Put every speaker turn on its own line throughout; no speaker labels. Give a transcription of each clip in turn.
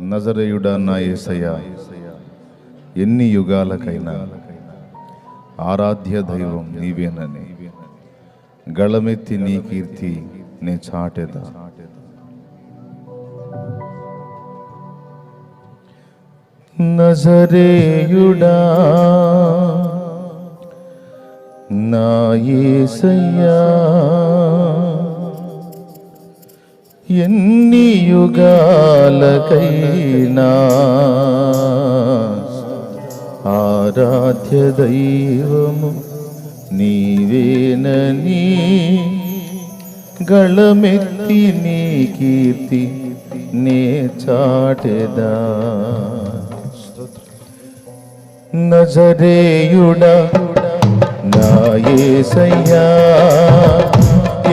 నజరేయుడా నా ఏసయ ఎన్ని యుగాలకైనా ఆరాధ్య దైవం నీవేనని. గళమెత్తి నీ కీర్తి నే చాటెదా. నజరేయుడా నా ఏసయ్యా ఎన్ని యుగాలకైనా ఆరాధ్య దైవము నీవేనని గళమెత్తి నీ కీర్తి నే చాటెదా. నజరేయుడా నాయే సయ్యా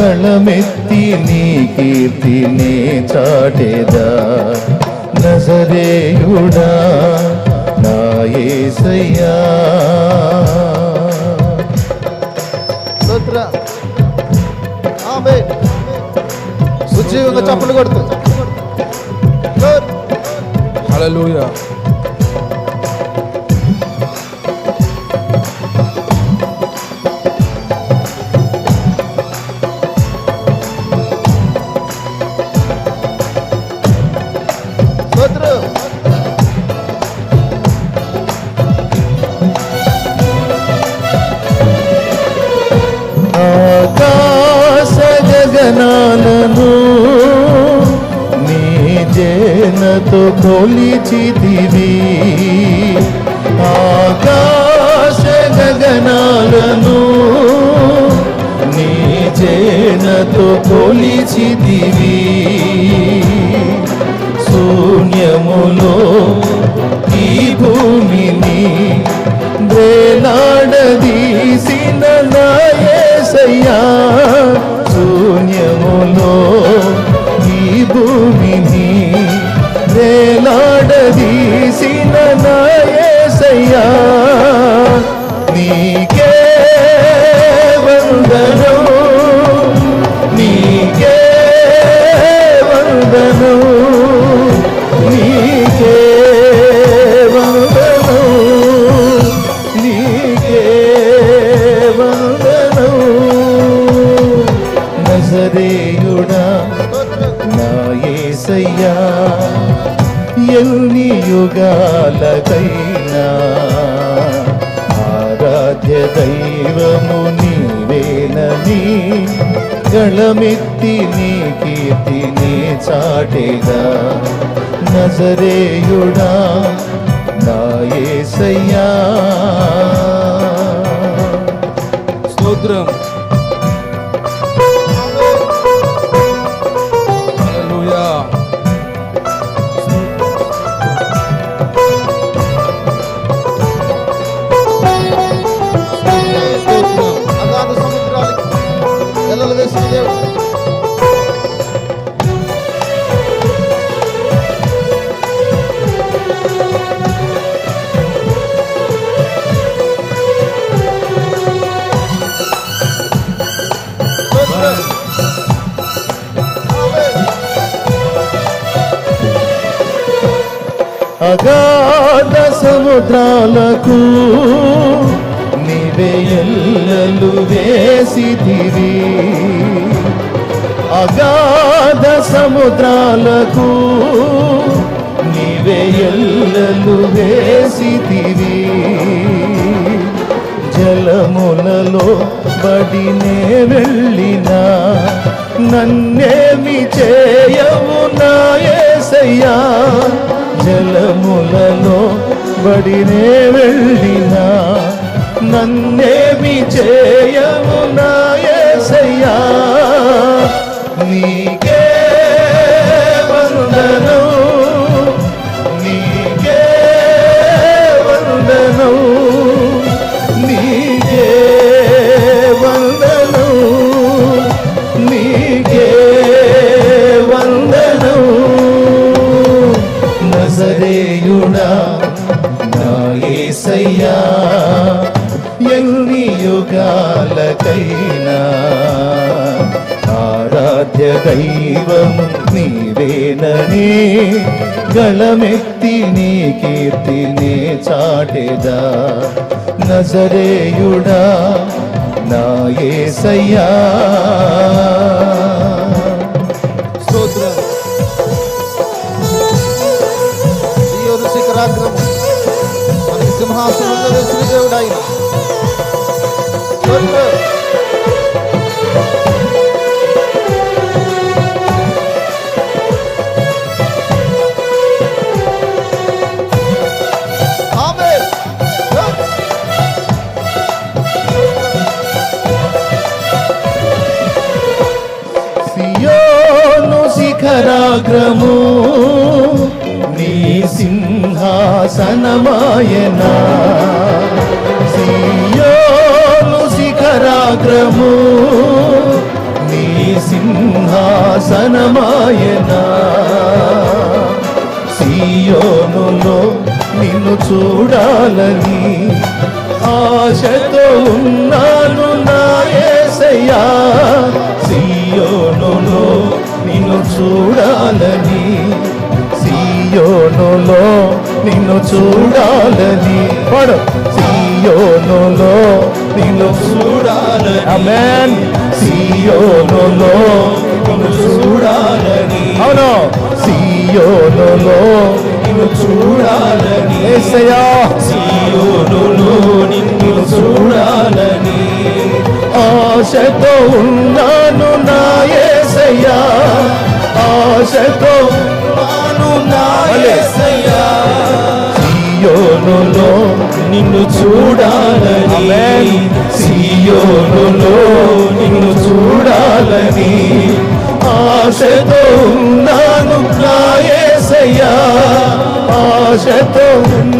గళమెత్తి నీ కీర్తి నే చాటెదా నజరేయుడా నా యేసయ్యా
స్తోత్ర. ఆమె సుజీవంగా చప్పలు కొడుతూ. Good.
జేనతో కొలిచితివి ఆకాశ గగనాలను నీ జేనతో నజరేయుడా నా యేసయ్యా ఎన్ని యుగాలకైనా ఆరాధ్య దైవము నీవేనని గళమెత్తి నీ కీర్తిని చాటేదా. నజరేయుడా నా యేసయ్యా
స్తోత్రం.
అగాధ సముద్రాలకు
నీవే ఎల్లలు వేసితివి అగాధ సముద్రాలకు నీవే ఎల్లలు వేసితివి జలములలో బడినే వెళ్ళినా నన్నేమి చేయవు నాయసయ్యా జలములలో బడినే వెళ్ళినా నన్నేమి చేయమునా? గళమెత్తి నీ కీర్తిని చాటెదా. నజరేయుడా
నాయే
సయ్యా శిఖరాగ్రము
నీ సింహాసనమాయన. సీయోనులో నిన్ను చూడాలని ఆశతో ఉన్నాను నాయసయ్యా సీయోనులో నిన్ను చూడాలని సీయోనులో నిన్ను చూడాలని. పడు. సియోనులో నిన్ను చూడాలని. అమెన్ సియోనులో నిన్ను చూడాలని. అవును. సియోనులో నిన్ను చూడాలని. యేసయ్యా సియోనులో నిన్ను చూడాలని. ఆశతో ఉన్నాను నా యేసయ్యా ఆశతో ఉన్నాను నా యేసయ్యా సియోనులో నిన్ను చూడాలని. సియోనులో నిన్ను చూడాలని. ఆశతో ఉన్నాను నా యేసయ్యా ఆశతో ఉన్నాను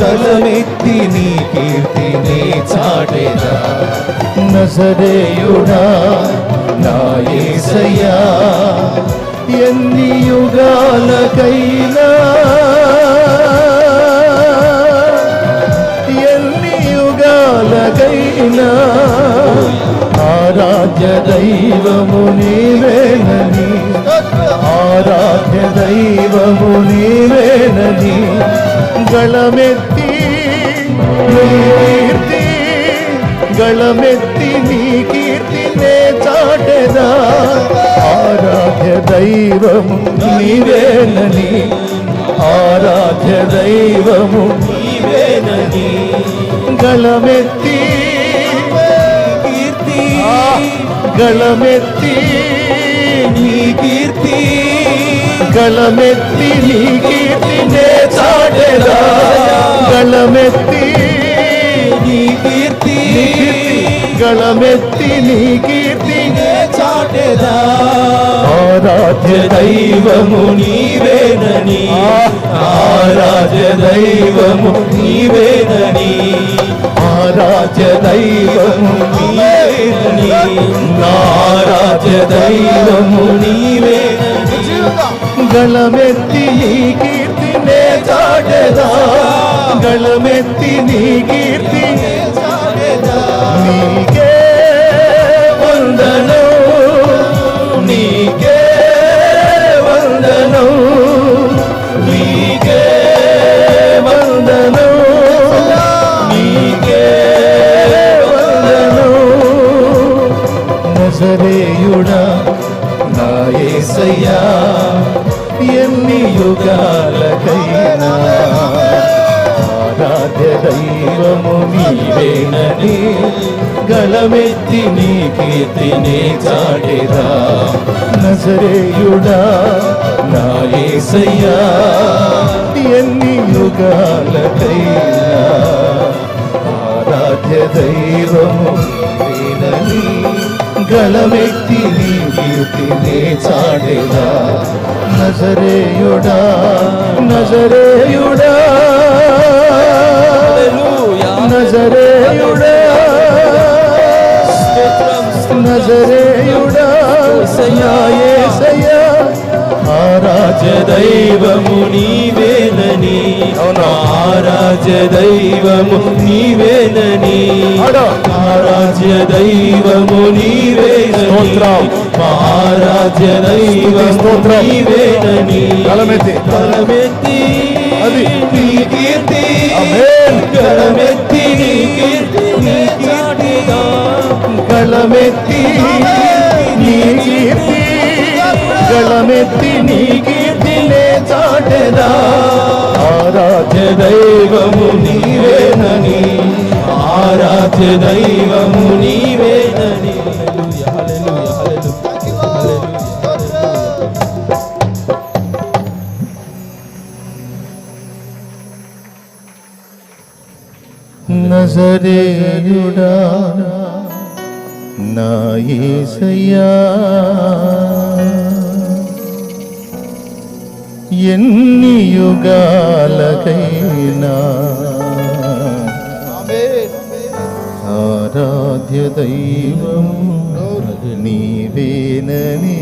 తలమెత్తి నీ కీర్తిని చాటేదా. నజరేయుడా నాయసయ్యా ఎన్ని యుగాలకైనా ఎన్ని యుగాలకైనా ఆరాధ్య దైవము నీవేనని ఆరాధ్య దైవము నీవే నీవేనని గళమెత్తి నీ కీర్తి గళమెత్తి నీ కీర్తినే చాటెదా ఆరాధ్య దైవము నీవేనని ఆరాధ్య దైవము నీవేనని గళమెత్తి కీర్తి గళమెత్తి నీ కీర్తి గళమెత్తి నీ కీర్తినే చాటెరా గళమెత్తి నీ కీర్తి గళమెత్తి నీ కీర్తినే చాటెదా ఆరాధ్య దైవము నీవేనని ఆరాధ్య దైవము నీవేనని ఆరాధ్య దైవము నీవేనని ఆరాధ్య దైవము నీవేనని
జీవితం
గళమెత్తి నీ కీర్తినే చాటెదా? గళమెత్తి నీ యుగాలకైనా ఆరాధ్య దైవము నీవేనని గలమెత్తి నీ కీర్తిని చాటిరా. నజరేయుడా నా ఏసయ్యా ఎన్ని యుగాలకైనా ఆరాధ్య దైవము నీవేనని గళమెత్తి నీ కీర్తిని చాటెదా. నజరేయుడా నజరేయుడా. నజరేయుడా నజరేయుడా నా యేసయ్యా ఆరాధ్య
దైవము నీవేనని ఆరాధ్య దైవము నీవేనని. ఆరాధ్య దైవము నీవేనని. ఆరాధ్య దైవము. నీవేనని
గళమెత్తి.
గళమెత్తి
అది.
నీ కీర్తి. గళమెత్తి నీ కీర్తి నీ చాటిగా
గళమెత్తి నీ కీర్తి గళమెత్తి నీ కీర్తినే చాటెదా ఆరాధ్య
దైవము నీవేనని ఆరాధ్య దైవము నీవేనని
నజరేయుడా నా ఏసయ్యా. ఎన్ని యుగాలకైనా ఆరాధ్య దైవం నీవేనని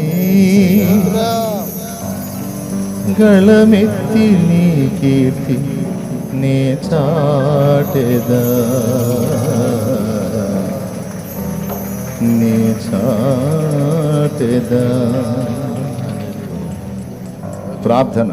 గళమెత్తి నీ కీర్తి నే చాటెదా. నే చాటెదా. ప్రార్థన.